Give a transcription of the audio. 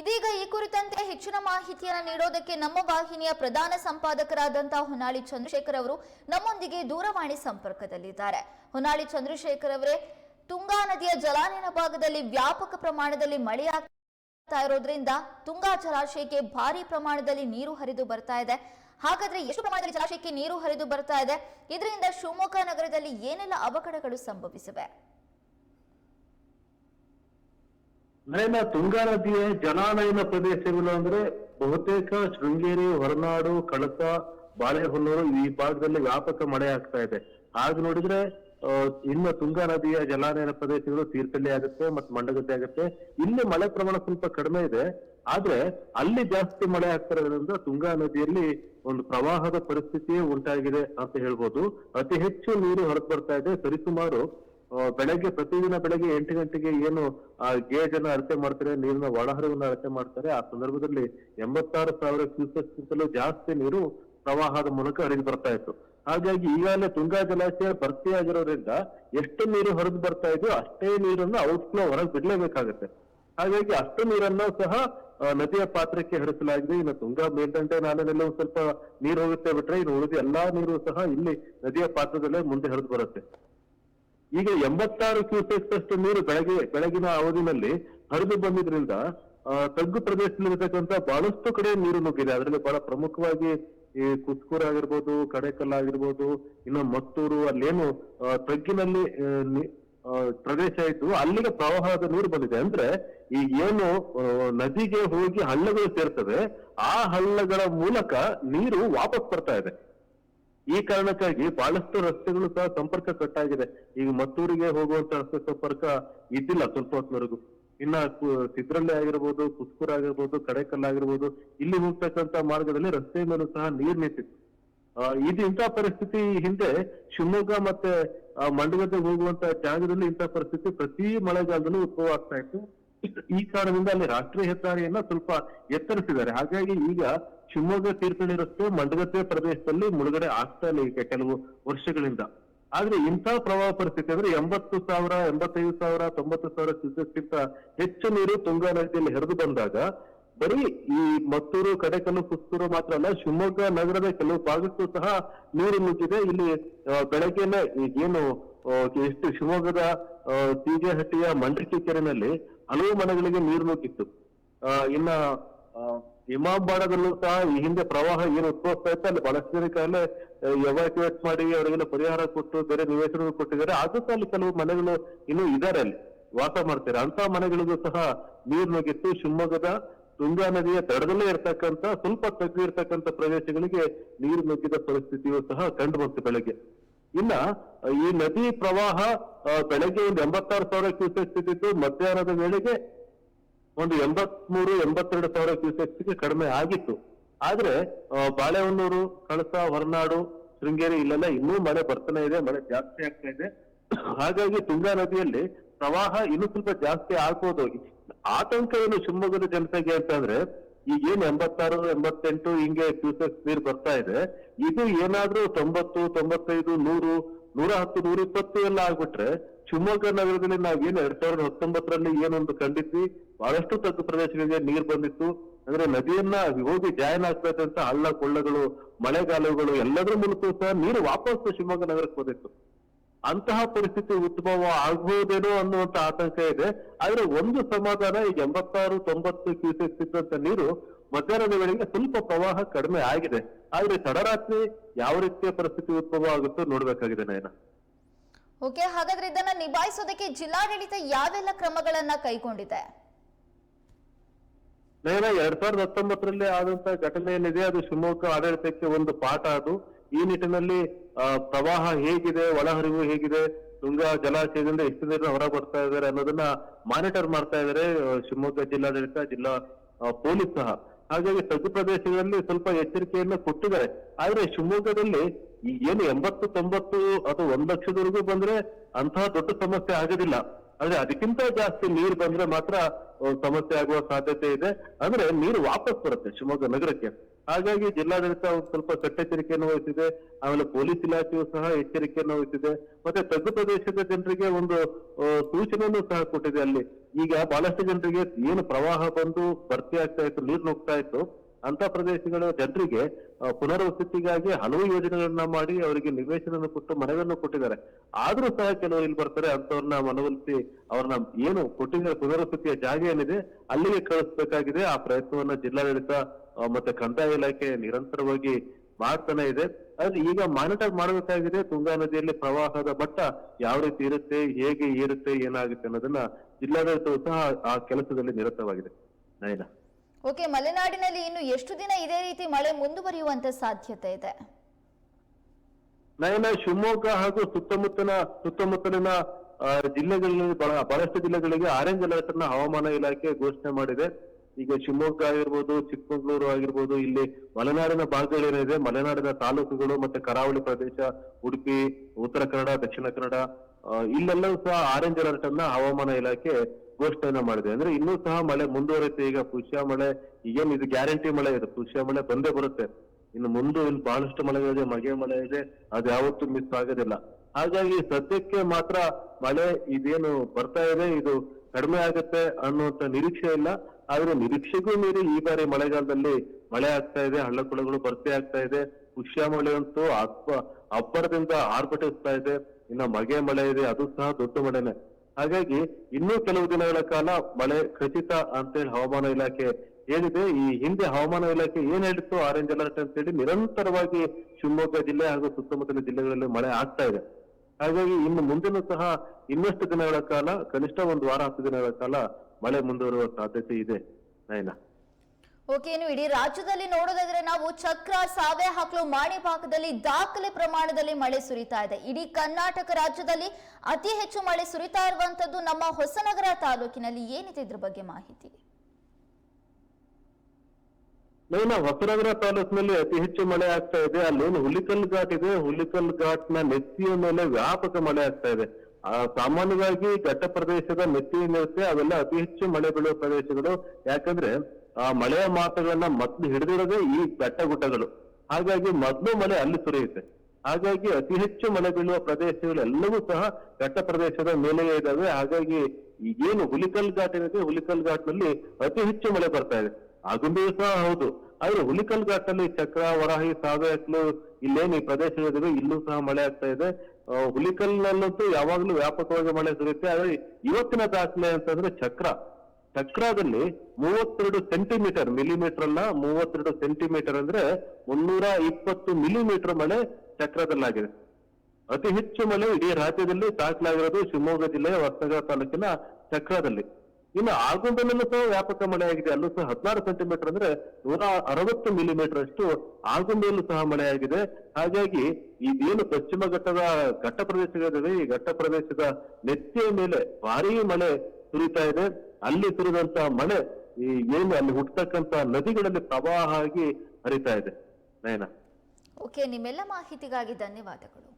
ಇದೀಗ ಈ ಕುರಿತಂತೆ ಹೆಚ್ಚಿನ ಮಾಹಿತಿಯನ್ನು ನೀಡೋದಕ್ಕೆ ನಮ್ಮ ವಾಹಿನಿಯ ಪ್ರಧಾನ ಸಂಪಾದಕರಾದಂತಹ ಹೊನ್ನಾಳಿ ಚಂದ್ರಶೇಖರ್ ಅವರು ನಮ್ಮೊಂದಿಗೆ ದೂರವಾಣಿ ಸಂಪರ್ಕದಲ್ಲಿದ್ದಾರೆ. ಹೊನ್ನಾಳಿ ಚಂದ್ರಶೇಖರ್ ಅವರೇ, ತುಂಗಾ ನದಿಯ ಜಲಾನಯನ ಭಾಗದಲ್ಲಿ ವ್ಯಾಪಕ ಪ್ರಮಾಣದಲ್ಲಿ ಮಳೆಯಾಗ್ತಾ ಇರೋದ್ರಿಂದ ತುಂಗಾ ಜಲಾಶಯಕ್ಕೆ ಭಾರಿ ಪ್ರಮಾಣದಲ್ಲಿ ನೀರು ಹರಿದು ಬರ್ತಾ ಇದೆ. ಹಾಗಾದ್ರೆ ಎಷ್ಟು ಪ್ರಮಾಣದಲ್ಲಿ ಜಲಾಶಯಕ್ಕೆ ನೀರು ಹರಿದು ಬರ್ತಾ ಇದೆ? ಇದರಿಂದ ಶಿವಮೊಗ್ಗ ನಗರದಲ್ಲಿ ಏನೆಲ್ಲ ಅವಘಡಗಳು ಸಂಭವಿಸಿವೆ? ನಯನ ತುಂಗಾ ನದಿಯ ಜಲಾನಯನ ಪ್ರದೇಶಗಳು ಅಂದ್ರೆ ಬಹುತೇಕ ಶೃಂಗೇರಿ, ಹೊರನಾಡು, ಕಳಸ, ಬಾಳೆಹೊನ್ನೂರು ಈ ಭಾಗದಲ್ಲಿ ವ್ಯಾಪಕ ಮಳೆ ಆಗ್ತಾ ಇದೆ. ಹಾಗೆ ನೋಡಿದ್ರೆ ಇನ್ನು ತುಂಗಾ ನದಿಯ ಜಲಾನಯನ ಪ್ರದೇಶಗಳು ತೀರ್ಥಳ್ಳಿ ಆಗುತ್ತೆ ಮತ್ತೆ ಮಂಡಗದ್ದೆ ಆಗುತ್ತೆ. ಇಲ್ಲಿ ಮಳೆ ಪ್ರಮಾಣ ಸ್ವಲ್ಪ ಕಡಿಮೆ ಇದೆ. ಆದ್ರೆ ಅಲ್ಲಿ ಜಾಸ್ತಿ ಮಳೆ ಆಗ್ತಾ ಇರೋದ್ರಿಂದ ತುಂಗಾ ನದಿಯಲ್ಲಿ ಒಂದು ಪ್ರವಾಹದ ಪರಿಸ್ಥಿತಿಯೇ ಉಂಟಾಗಿದೆ ಅಂತ ಹೇಳ್ಬೋದು. ಅತಿ ಹೆಚ್ಚು ನೀರು ಹೊರತು ಬರ್ತಾ ಇದೆ. ಸರಿಸುಮಾರು ಬೆಳಗ್ಗೆ, ಪ್ರತಿದಿನ ಬೆಳಗ್ಗೆ ಎಂಟು ಗಂಟೆಗೆ ಏನು, ಆ ಗೇಜ್ ಅನ್ನ ಅಳತೆ ಮಾಡ್ತಾರೆ, ನೀರಿನ ಒಳಹರಿವನ್ನ ಅಳತೆ ಮಾಡ್ತಾರೆ, ಆ ಸಂದರ್ಭದಲ್ಲಿ ಎಂಬತ್ತಾರು ಸಾವಿರ ಕ್ಯೂಸೆಕ್ಗಿಂತಲೂ ಜಾಸ್ತಿ ನೀರು ಪ್ರವಾಹದ ಮೂಲಕ ಹರಿದು ಬರ್ತಾ ಇತ್ತು. ಹಾಗಾಗಿ ಈಗಾಗಲೇ ತುಂಗಾ ಜಲಾಶಯ ಭರ್ತಿಯಾಗಿರೋದ್ರಿಂದ ಎಷ್ಟು ನೀರು ಹೊರದು ಬರ್ತಾ ಇದೆಯೋ ಅಷ್ಟೇ ನೀರನ್ನು ಔಟ್ಫ್ಲೋ ಹೊರಗೆ ಬಿಡಲೇಬೇಕಾಗುತ್ತೆ. ಹಾಗಾಗಿ ಅಷ್ಟು ನೀರನ್ನ ಸಹ ನದಿಯ ಪಾತ್ರಕ್ಕೆ ಹರಿಸಲಾಗಿದೆ. ಇನ್ನು ತುಂಗಾ ಮೇಲ್ದಂಡೆ ನಾಲೆನೆಲ್ಲ ಒಂದು ಸ್ವಲ್ಪ ನೀರು ಹೋಗುತ್ತೆ ಬಿಟ್ರೆ ಇನ್ನು ಉಳಿದ ಎಲ್ಲಾ ನೀರು ಸಹ ಇಲ್ಲಿ ನದಿಯ ಪಾತ್ರದಲ್ಲೇ ಮುಂದೆ ಹರಿದು ಬರುತ್ತೆ. ಈಗ ಎಂಬತ್ತಾರು ಕ್ಯೂಸೆಕ್ಸ್ ಅಷ್ಟು ನೀರು ಬೆಳಗ್ಗೆ, ಬೆಳಗಿನ ಅವಧಿನಲ್ಲಿ ಹರಿದು ಬಂದಿದ್ರಿಂದ ತಗ್ಗು ಪ್ರದೇಶದಲ್ಲಿರ್ತಕ್ಕಂಥ ಬಹಳಷ್ಟು ಕಡೆ ನೀರು ನುಗ್ಗಿದೆ. ಅದರಲ್ಲಿ ಬಹಳ ಪ್ರಮುಖವಾಗಿ ಈ ಕುಸ್ಕೂರ್ ಆಗಿರ್ಬೋದು, ಕಡೆಕಲ್ ಆಗಿರ್ಬೋದು, ಇನ್ನು ಮತ್ತೂರು ಅಲ್ಲೇನು ತಗ್ಗಿನಲ್ಲಿ ಪ್ರದೇಶ ಇದ್ದು ಅಲ್ಲಿಗೆ ಪ್ರವಾಹದ ನೀರು ಬಂದಿದೆ. ಅಂದ್ರೆ ಈ ಏನು ನದಿಗೆ ಹೋಗಿ ಹಳ್ಳಗಳು ಸೇರ್ತವೆ, ಆ ಹಳ್ಳಗಳ ಮೂಲಕ ನೀರು ವಾಪಸ್ ಬರ್ತಾ ಇದೆ. ಈ ಕಾರಣಕ್ಕಾಗಿ ಬಹಳಷ್ಟು ರಸ್ತೆಗಳು ಸಹ ಸಂಪರ್ಕ ಕಟ್ಟಾಗಿದೆ. ಈಗ ಮತ್ತೂರಿಗೆ ಹೋಗುವಂತ ರಸ್ತೆ ಸಂಪರ್ಕ ಇದ್ದಿಲ್ಲ ಸ್ವಲ್ಪ ಹೊತ್ತಿನವರೆಗೂ ಇನ್ನ ಸಿದ್ರಳ್ಳಿ ಆಗಿರ್ಬೋದು ಕುಸ್ಕೂರ್ ಆಗಿರ್ಬೋದು ಕಡೇಕಲ್ ಆಗಿರ್ಬೋದು ಇಲ್ಲಿ ಹೋಗ್ತಕ್ಕಂತ ಮಾರ್ಗದಲ್ಲಿ ರಸ್ತೆ ಮೇಲೂ ಸಹ ನೀರ್ ನಿಂತಿತ್ತು. ಇದು ಇಂಥ ಪರಿಸ್ಥಿತಿ ಹಿಂದೆ ಶಿವಮೊಗ್ಗ ಮತ್ತೆ ಆ, ಮಂಡಗದ್ದೆಗೆ ಹೋಗುವಂತ ಜಾಗದಲ್ಲಿ ಇಂಥ ಪರಿಸ್ಥಿತಿ ಪ್ರತಿ ಮಳೆಗಾಲದಲ್ಲೂ ಉದ್ಭವ ಆಗ್ತಾ ಇತ್ತು. ಈ ಕಾರಣದಿಂದ ಅಲ್ಲಿ ರಾಷ್ಟ್ರೀಯ ಹೆದ್ದಾರಿಯನ್ನ ಸ್ವಲ್ಪ ಎತ್ತರಿಸಿದ್ದಾರೆ. ಹಾಗಾಗಿ ಈಗ ಶಿವಮೊಗ್ಗ ತೀರ್ಥಹಳ್ಳಿ ರಸ್ತೆ ಮಂಡಗದ್ದೆ ಪ್ರದೇಶದಲ್ಲಿ ಮುಳುಗಡೆ ಆಗ್ತಾ ಇಲ್ಲ ಈಗ ಕೆಲವು ವರ್ಷಗಳಿಂದ. ಆದ್ರೆ ಇಂತಹ ಪ್ರವಾಹ ಪರಿಸ್ಥಿತಿ ಅಂದ್ರೆ ಎಂಬತ್ತು ಸಾವಿರ ಎಂಬತ್ತೈದು ಸಾವಿರ ತೊಂಬತ್ತು ಸಾವಿರ ಕ್ಯೂಸೆಕ್ಕಿಂತ ಹೆಚ್ಚು ನೀರು ತುಂಗಾ ನದಿಯಲ್ಲಿ ಹರಿದು ಬಂದಾಗ ಬರೀ ಈ ಮತ್ತೂರು ಕಡೆಕಲ್ಲು ಪುತ್ತೂರು ಮಾತ್ರ ಅಲ್ಲ ಶಿವಮೊಗ್ಗ ನಗರದ ಕೆಲವು ಭಾಗಕ್ಕೂ ಸಹ ನೀರು ನುಗ್ಗಿದೆ. ಇಲ್ಲಿ ಬೆಳಗ್ಗೆನೇ ಆ, ಎಷ್ಟು ಶಿವಮೊಗ್ಗದ ಅಹ್ ತೀಗೆಹಟ್ಟಿಯ ಮಂಡ್ರಿಕೆ ಕೆರೆನಲ್ಲಿ ಹಲವು ಮನೆಗಳಿಗೆ ನೀರು ನುಗ್ಗಿತ್ತು ಇನ್ನ ಹಿಮಾಬಾಡದಲ್ಲೂ ಸಹ ಈ ಹಿಂದೆ ಪ್ರವಾಹ ಏನು ಉದ್ಭವಿಸ್ತಾ ಇತ್ತು, ಅಲ್ಲಿ ಬಹಳಷ್ಟು ಜನಕ್ಕೆ ಎವಾಕ್ಯುವೇಟ್ ಮಾಡಿ ಅವರಿಗೆಲ್ಲ ಪರಿಹಾರ ಕೊಟ್ಟು, ಬೇರೆ ನಿವೇಶನ ಕೊಟ್ಟಿದ್ದಾರೆ. ಅದು ಸಹ ಅಲ್ಲಿ ಕೆಲವು ಮನೆಗಳು ಇನ್ನೂ ಇದ್ದಾರೆ ಅಲ್ಲಿ, ವಾಸ ಮಾಡ್ತಾರೆ. ಅಂತ ಮನೆಗಳಿಗೂ ಸಹ ನೀರು ನುಗ್ಗಿತ್ತು ಶಿವಮೊಗ್ಗದ ತುಂಗಾ ನದಿಯ ದಡದಲ್ಲೇ ಇರ್ತಕ್ಕಂತ ಸ್ವಲ್ಪ ತಗ್ಗಿ ಇರತಕ್ಕಂತ ಪ್ರದೇಶಗಳಿಗೆ ನೀರು ನುಗ್ಗಿದ ಪರಿಸ್ಥಿತಿಯು ಸಹ ಕಂಡು ಬಂತು ಬೆಳಗ್ಗೆ. ಇನ್ನ ಈ ನದಿ ಪ್ರವಾಹ ಬೆಳಗ್ಗೆ ಒಂದು ಎಂಬತ್ತಾರು ಸಾವಿರ ಕ್ಯೂಸೆಕ್ಸ್ ಇದ್ದಿದ್ದು ಮಧ್ಯಾಹ್ನದ ವೇಳೆಗೆ ಒಂದು ಎಂಬತ್ಮೂರು, ಎಂಬತ್ತೆರಡು ಸಾವಿರ ಕ್ಯೂಸೆಕ್ಸ್ಗೆ ಕಡಿಮೆ ಆಗಿತ್ತು. ಆದ್ರೆ ಬಾಳೆಹೊನ್ನೂರು, ಕಳಸ, ಹೊರನಾಡು, ಶೃಂಗೇರಿ ಇಲ್ಲೆಲ್ಲ ಇನ್ನೂ ಮಳೆ ಬರ್ತಾನೆ ಇದೆ, ಮಳೆ ಜಾಸ್ತಿ ಆಗ್ತಾ ಇದೆ. ಹಾಗಾಗಿ ತುಂಗಾ ನದಿಯಲ್ಲಿ ಪ್ರವಾಹ ಇನ್ನೂ ಸ್ವಲ್ಪ ಜಾಸ್ತಿ ಆಗ್ಬೋದು. ಆತಂಕ ಏನು ಶಿವಮೊಗ್ಗದ ಜನತೆಗೆ ಅಂತಂದ್ರೆ ಈಗ ಏನ್ ಎಂಬತ್ತಾರು, ಎಂಬತ್ತೆಂಟು ಹಿಂಗೆ ಕ್ಯೂಸೆಸ್ ನೀರು ಬರ್ತಾ ಇದೆ. ಇದು ಏನಾದ್ರೂ ತೊಂಬತ್ತು, ತೊಂಬತ್ತೈದು, ನೂರು, ನೂರ ಹತ್ತು, ನೂರ ಇಪ್ಪತ್ತು ಎಲ್ಲ ಆಗ್ಬಿಟ್ರೆ ಶಿವಮೊಗ್ಗ ನಗರದಲ್ಲಿ ನಾವೇನು ಎರಡ್ ಸಾವಿರದ ಹತ್ತೊಂಬತ್ತರಲ್ಲಿ ಏನೊಂದು ಕಂಡಿದ್ವಿ? ಬಹಳಷ್ಟು ತಗ್ಗು ಪ್ರದೇಶಗಳಿಗೆ ನೀರ್ ಬಂದಿತ್ತು. ಅಂದ್ರೆ ನದಿಯನ್ನ ಹೋಗಿ ಜಾಯನ್ ಆಗ್ಬೇಕಂತ ಹಳ್ಳ, ಕೊಳ್ಳಗಳು, ಮಳೆಗಾಲಗಳು ಎಲ್ಲದರ ಮೂಲಕ ಸಹ ನೀರು ವಾಪಸ್ ಶಿವಮೊಗ್ಗ ನಗರಕ್ಕೆ ಬಂದಿತ್ತು. ಅಂತಹ ಪರಿಸ್ಥಿತಿ ಉದ್ಭವ ಆಗ್ಬಹುದೇನೋ ಅನ್ನುವಂತ ಆತಂಕ ಇದೆ. ಆದ್ರೆ ಒಂದು ಸಮಾಧಾನ ಈಗ ಎಂಬತ್ತಾರು ತೊಂಬತ್ತು ಕ್ಯೂಸೆಕ್ ಇದ್ದಂತ ನೀರು ಮಧ್ಯಾಹ್ನದ ವೇಳೆಗೆ ಸ್ವಲ್ಪ ಪ್ರವಾಹ ಕಡಿಮೆ ಆಗಿದೆ. ಆದ್ರೆ ತಡರಾತ್ರಿ ಯಾವ ರೀತಿಯ ಪರಿಸ್ಥಿತಿ ಉದ್ಭವ ಆಗುತ್ತೋ ನೋಡ್ಬೇಕಾಗಿದೆ ನಯನ. ಓಕೆ ಹಾಗಾದ್ರೆ ಇದನ್ನ ನಿಭಾಯಿಸೋದಕ್ಕೆ ಜಿಲ್ಲಾಡಳಿತ ಯಾವೆಲ್ಲ ಕ್ರಮಗಳನ್ನ ಕೈಗೊಂಡಿದೆ? ನಯನ ಎರಡ್ ಸಾವಿರದ ಹತ್ತೊಂಬತ್ತರಲ್ಲಿ ಆದಂತ ಘಟನೆ ಏನಿದೆ ಅದು ಶಿವಮೊಗ್ಗ ಆಡಳಿತಕ್ಕೆ ಒಂದು ಪಾಠ ಅದು. ಈ ನಿಟ್ಟಿನಲ್ಲಿ ಪ್ರವಾಹ ಹೇಗಿದೆ, ಒಳಹರಿವು ಹೇಗಿದೆ, ತುಂಗಾ ಜಲಾಶಯದಿಂದ ಎಷ್ಟು ನೀರನ್ನ ಹೊರ ಬರ್ತಾ ಇದ್ದಾರೆ ಅನ್ನೋದನ್ನ ಮಾನಿಟರ್ ಮಾಡ್ತಾ ಇದ್ದಾರೆ ಶಿವಮೊಗ್ಗ ಜಿಲ್ಲಾಡಳಿತ, ಜಿಲ್ಲಾ ಪೊಲೀಸ್ ಸಹ. ಹಾಗಾಗಿ ತಗ್ಗು ಪ್ರದೇಶಗಳಲ್ಲಿ ಸ್ವಲ್ಪ ಎಚ್ಚರಿಕೆಯನ್ನ ಕೊಟ್ಟಿದ್ದಾರೆ. ಆದ್ರೆ ಶಿವಮೊಗ್ಗದಲ್ಲಿ ಏನು ಎಂಬತ್ತು, ತೊಂಬತ್ತು ಅಥವಾ ಒಂದ್ ಲಕ್ಷದವರೆಗೂ ಬಂದ್ರೆ ಅಂತಹ ದೊಡ್ಡ ಸಮಸ್ಯೆ ಆಗೋದಿಲ್ಲ. ಆದ್ರೆ ಅದಕ್ಕಿಂತ ಜಾಸ್ತಿ ನೀರು ಬಂದ್ರೆ ಮಾತ್ರ ಸಮಸ್ಯೆ ಆಗುವ ಸಾಧ್ಯತೆ ಇದೆ. ಅಂದ್ರೆ ನೀರು ವಾಪಸ್ ಬರುತ್ತೆ ಶಿವಮೊಗ್ಗ ನಗರಕ್ಕೆ. ಹಾಗಾಗಿ ಜಿಲ್ಲಾಡಳಿತ ಒಂದು ಸ್ವಲ್ಪ ಕಟ್ಟೆಚ್ಚರಿಕೆಯನ್ನು ವಹಿಸಿದೆ, ಆಮೇಲೆ ಪೊಲೀಸ್ ಇಲಾಖೆಯು ಸಹ ಎಚ್ಚರಿಕೆಯನ್ನು ವಹಿಸಿದೆ, ಮತ್ತೆ ತಗ್ಗು ಪ್ರದೇಶದ ಜನರಿಗೆ ಒಂದು ಸೂಚನೆಯನ್ನು ಸಹ ಕೊಟ್ಟಿದೆ ಅಲ್ಲಿ. ಈಗ ಬಹಳಷ್ಟು ಜನರಿಗೆ ಏನು ಪ್ರವಾಹ ಬಂದು ಭರ್ತಿ ಆಗ್ತಾ ಇತ್ತು, ನೀರು ನುಗ್ತಾ ಇತ್ತು ಅಂತ ಪ್ರದೇಶಗಳ ಜನರಿಗೆ ಪುನರ್ವಸತಿಗಾಗಿ ಹಲವು ಯೋಜನೆಗಳನ್ನ ಮಾಡಿ ಅವರಿಗೆ ನಿವೇಶನ ಕೊಟ್ಟು ಮನೆಗಳನ್ನು ಕೊಟ್ಟಿದ್ದಾರೆ. ಆದ್ರೂ ಸಹ ಕೆಲವರು ಇಲ್ಲಿ ಬರ್ತಾರೆ ಅಂತವ್ರನ್ನ ಮನವೊಲಿಸಿ ಅವ್ರನ್ನ ಏನು ಕೊಟ್ಟಿದ್ದಾರೆ ಪುನರ್ವಸತಿಯ ಜಾಗ ಏನಿದೆ, ಅಲ್ಲಿಗೆ ಕಳಿಸ್ಬೇಕಾಗಿದೆ. ಆ ಪ್ರಯತ್ನವನ್ನ ಜಿಲ್ಲಾಡಳಿತ ಮತ್ತೆ ಕಂದಾಯ ಇಲಾಖೆ ನಿರಂತರವಾಗಿ ಮಾಡ್ತಾನೆ ಇದೆ. ಆದ್ರೆ ಈಗ ಮಾನಿಟರ್ ಮಾಡಬೇಕಾಗಿದೆ. ತುಂಗಾ ನದಿಯಲ್ಲಿ ಪ್ರವಾಹದ ಮಟ್ಟ ಯಾವ ರೀತಿ ಇರುತ್ತೆ ಹೇಗೆ ಏರುತ್ತೆ ಏನಾಗುತ್ತೆ ಅನ್ನೋದನ್ನ ಜಿಲ್ಲಾಡಳಿತವು ಸಹ ಆ ಕೆಲಸದಲ್ಲಿ ನಿರತವಾಗಿದೆ. ನಯನ ಓಕೆ ಮಲೆನಾಡಿನಲ್ಲಿ ಇನ್ನು ಎಷ್ಟು ದಿನ ಇದೇ ರೀತಿ ಮಳೆ ಮುಂದುವರಿಯುವಂತ ಸಾಧ್ಯತೆ ಇದೆ? ನಯನ ಶಿವಮೊಗ್ಗ ಹಾಗೂ ಸುತ್ತಮುತ್ತಲ ಸುತ್ತಮುತ್ತಲಿನ ಜಿಲ್ಲೆಗಳಲ್ಲಿ ಬಹಳ ಬಹಳಷ್ಟು ಜಿಲ್ಲೆಗಳಿಗೆ ಆರೆಂಜ್ ಅಲರ್ಟ್ ಅನ್ನ ಹವಾಮಾನ ಇಲಾಖೆ ಘೋಷಣೆ ಮಾಡಿದೆ. ಈಗ ಶಿವಮೊಗ್ಗ ಆಗಿರ್ಬೋದು, ಚಿಕ್ಕಮಗಳೂರು ಆಗಿರ್ಬೋದು, ಇಲ್ಲಿ ಮಲೆನಾಡಿನ ಭಾಗಗಳೇನಿದೆ ಮಲೆನಾಡಿನ ತಾಲೂಕುಗಳು ಮತ್ತೆ ಕರಾವಳಿ ಪ್ರದೇಶ, ಉಡುಪಿ, ಉತ್ತರ ಕನ್ನಡ, ದಕ್ಷಿಣ ಕನ್ನಡ ಇಲ್ಲೆಲ್ಲವೂ ಸಹ ಆರೆಂಜ್ ಅಲರ್ಟ್ ಅನ್ನ ಹವಾಮಾನ ಇಲಾಖೆ ಘೋಷಣೆಯನ್ನ ಮಾಡಿದೆ. ಅಂದ್ರೆ ಇನ್ನೂ ಸಹ ಮಳೆ ಮುಂದುವರಿಯುತ್ತೆ. ಈಗ ಪುಷ್ಯ ಮಳೆ, ಈಗೇನು ಇದು ಗ್ಯಾರಂಟಿ ಮಳೆ, ಇದೆ ಪುಷ್ಯ ಮಳೆ ಬಂದೇ ಬರುತ್ತೆ. ಇನ್ನು ಮುಂದೆ ಇಲ್ಲಿ ಬಹಳಷ್ಟು ಮಳೆಗಳಿದೆ, ಮಗೆ ಮಳೆ ಇದೆ, ಅದು ಯಾವತ್ತೂ ಮಿಸ್ ಆಗೋದಿಲ್ಲ. ಹಾಗಾಗಿ ಸದ್ಯಕ್ಕೆ ಮಾತ್ರ ಮಳೆ ಇದೇನು ಬರ್ತಾ ಇದೆ, ಇದು ಕಡಿಮೆ ಆಗುತ್ತೆ ಅನ್ನುವಂತ ನಿರೀಕ್ಷೆ ಇಲ್ಲ. ಆದ್ರೆ ನಿರೀಕ್ಷೆಗೂ ಮೀರಿ ಈ ಬಾರಿ ಮಳೆಗಾಲದಲ್ಲಿ ಮಳೆ ಆಗ್ತಾ ಇದೆ ಹಳ್ಳಕೊಳ್ಳಗಳು ಭರ್ತಿ ಆಗ್ತಾ ಇದೆ ಉಷ್ಯ ಮಳೆ ಅಂತೂ ಅಪ್ಪ ಅಬ್ಬರದಿಂದ ಆರ್ಭಟಿಸ್ತಾ ಇದೆ, ಇನ್ನ ಮಗೆ ಮಳೆ ಇದೆ, ಅದು ಸಹ ದೊಡ್ಡ ಮಳೆನೆ. ಹಾಗಾಗಿ ಇನ್ನೂ ಕೆಲವು ದಿನಗಳ ಕಾಲ ಮಳೆ ಖಚಿತ ಅಂತೇಳಿ ಹವಾಮಾನ ಇಲಾಖೆ ಏನಿದೆ ಈ ಹಿಂದೆ ಹವಾಮಾನ ಇಲಾಖೆ ಏನ್ ಹೇಳಿತ್ತು ಆರೆಂಜ್ ಅಲರ್ಟ್ ಅಂತ ಹೇಳಿ ನಿರಂತರವಾಗಿ ಶಿವಮೊಗ್ಗ ಜಿಲ್ಲೆ ಹಾಗೂ ಸುತ್ತಮುತ್ತಲಿನ ಜಿಲ್ಲೆಗಳಲ್ಲಿ ಮಳೆ ಆಗ್ತಾ ಇದೆ. ಹಾಗಾಗಿ ಇನ್ನು ಮುಂದಿನ ಸಹ ಇನ್ನಷ್ಟು ದಿನಗಳ ಕಾಲ, ಕನಿಷ್ಠ ಒಂದು ವಾರ ಹತ್ತು ದಿನಗಳ ಕಾಲ ಮಳೆ ಮುಂದುವರುವ ಸಾಧ್ಯತೆ ಇದೆ ನಯನ. ಓಕೆ ಇನ್ನು ಇಡೀ ರಾಜ್ಯದಲ್ಲಿ ನೋಡೋದಾದ್ರೆ ನಾವು ಚಕ್ರ ಸಾವೆ ಹಾಕಲು ಮಾಣಿ ಭಾಗದಲ್ಲಿ ದಾಖಲೆ ಪ್ರಮಾಣದಲ್ಲಿ ಮಳೆ ಸುರಿತಾ ಇದೆ. ಇಡೀ ಕರ್ನಾಟಕ ರಾಜ್ಯದಲ್ಲಿ ಅತಿ ಹೆಚ್ಚು ಮಳೆ ಸುರಿತಾ ಇರುವಂತದ್ದು ನಮ್ಮ ಹೊಸನಗರ ತಾಲೂಕಿನಲ್ಲಿ. ಏನಿದೆ ಇದ್ರ ಬಗ್ಗೆ ಮಾಹಿತಿ? ನೈನ ಹೊಸನಗರ ತಾಲೂಕಿನಲ್ಲಿ ಅತಿ ಹೆಚ್ಚು ಮಳೆ ಆಗ್ತಾ ಇದೆ. ಅಲ್ಲೇನು ಹುಲಿಕಲ್ ಘಾಟ್ ಇದೆ. ಹುಲಿಕಲ್ ಘಾಟ್ನ ನೆತ್ತಿಯ ಮೇಲೆ ವ್ಯಾಪಕ ಮಳೆ ಆಗ್ತಾ ಇದೆ. ಸಾಮಾನ್ಯವಾಗಿ ಘಟ್ಟ ಪ್ರದೇಶದ ಮೆತ್ತಿ ಏನಿರುತ್ತೆ ಅವೆಲ್ಲ ಅತಿ ಹೆಚ್ಚು ಮಳೆ ಬೀಳುವ ಪ್ರದೇಶಗಳು. ಯಾಕಂದ್ರೆ, ಆ, ಮಳೆಯ ಮಾತುಗಳನ್ನ ಮೊದ್ಲು ಹಿಡಿದಿರೋದೇ ಈ ಗುಡ್ಡಗಳು. ಹಾಗಾಗಿ ಮೊದ್ಲು ಮಳೆ ಅಲ್ಲಿ ಸುರಿಯುತ್ತೆ. ಹಾಗಾಗಿ ಅತಿ ಹೆಚ್ಚು ಮಳೆ ಬೀಳುವ ಪ್ರದೇಶಗಳೆಲ್ಲವೂ ಸಹ ಘಟ್ಟ ಪ್ರದೇಶದ ಮೇಲೆಯೇ ಇದ್ದಾವೆ. ಹಾಗಾಗಿ ಈಗೇನು ಹುಲಿಕಲ್ ಘಾಟ್ ಏನಿದೆ ಹುಲಿಕಲ್ ಘಾಟ್ನಲ್ಲಿ ಅತಿ ಹೆಚ್ಚು ಮಳೆ ಬರ್ತಾ ಇದೆ. ಆಗುಂಬೆಯೂ ಸಹ ಹೌದು. ಆದ್ರೆ ಹುಲಿಕಲ್ ಘಾಟ್ ಅಲ್ಲಿ ಚಕ್ರ, ವರಾಹಿ ಸಾಗರಕ್ಲು ಇಲ್ಲೇನು ಈ ಪ್ರದೇಶಗಳಿದೆ ಇಲ್ಲೂ ಸಹ ಮಳೆ ಆಗ್ತಾ ಇದೆ. ಹುಲಿಕಲ್ ನಲ್ಲಂತೂ ಯಾವಾಗ್ಲೂ ವ್ಯಾಪಕವಾಗಿ ಮಳೆ ಸುರಿಯುತ್ತೆ. ಆದ್ರೆ ಇವತ್ತಿನ ದಾಖಲೆ ಅಂತಂದ್ರೆ ಚಕ್ರ. ಚಕ್ರದಲ್ಲಿ ಮೂವತ್ತೆರಡು ಸೆಂಟಿಮೀಟರ್ ಮಿಲಿಮೀಟರ್ ಅಲ್ಲ ಮೂವತ್ತೆರಡು ಸೆಂಟಿಮೀಟರ್ ಅಂದ್ರೆ ಮುನ್ನೂರ ಇಪ್ಪತ್ತು ಮಿಲಿಮೀಟರ್ ಮಳೆ ಚಕ್ರದಲ್ಲಾಗಿದೆ. ಅತಿ ಹೆಚ್ಚು ಮಳೆ ಇಡೀ ರಾಜ್ಯದಲ್ಲಿ ದಾಖಲಾಗಿರೋದು ಶಿವಮೊಗ್ಗ ಜಿಲ್ಲೆಯ ಹೊಸನಗರ ತಾಲೂಕಿನ ಚಕ್ರದಲ್ಲಿ. ಇನ್ನು ಆಗುಂಬೆನಲ್ಲೂ ಸಹ ವ್ಯಾಪಕ ಮಳೆ ಆಗಿದೆ. ಅಲ್ಲೂ ಸಹ ಹದಿನಾರು ಸೆಂಟಿಮೀಟರ್ ಅಂದ್ರೆ ನೂರ ಅರವತ್ತು ಮಿಲಿಮೀಟರ್ ಅಷ್ಟು ಆಗುಂಬೆಯಲ್ಲೂ ಸಹ ಮಳೆ ಆಗಿದೆ. ಹಾಗಾಗಿ ಇದೇನು ಪಶ್ಚಿಮ ಘಟ್ಟದ ಘಟ್ಟ ಪ್ರದೇಶಗಳಿದೆ ಈ ಘಟ್ಟ ಪ್ರದೇಶದ ನೆತ್ತಿಯ ಮೇಲೆ ಭಾರೀ ಮಳೆ ಸುರಿತಾ ಇದೆ. ಅಲ್ಲಿ ಸುರಿದಂತಹ ಮಳೆ ಈ ಏನು ಅಲ್ಲಿ ಹುಟ್ಟತಕ್ಕಂತ ನದಿಗಳಲ್ಲಿ ಪ್ರವಾಹ ಆಗಿ ಹರಿತಾ ಇದೆ. ನಯನ. ಓಕೆ, ನಿಮ್ಮೆಲ್ಲ ಮಾಹಿತಿಗಾಗಿ ಧನ್ಯವಾದಗಳು.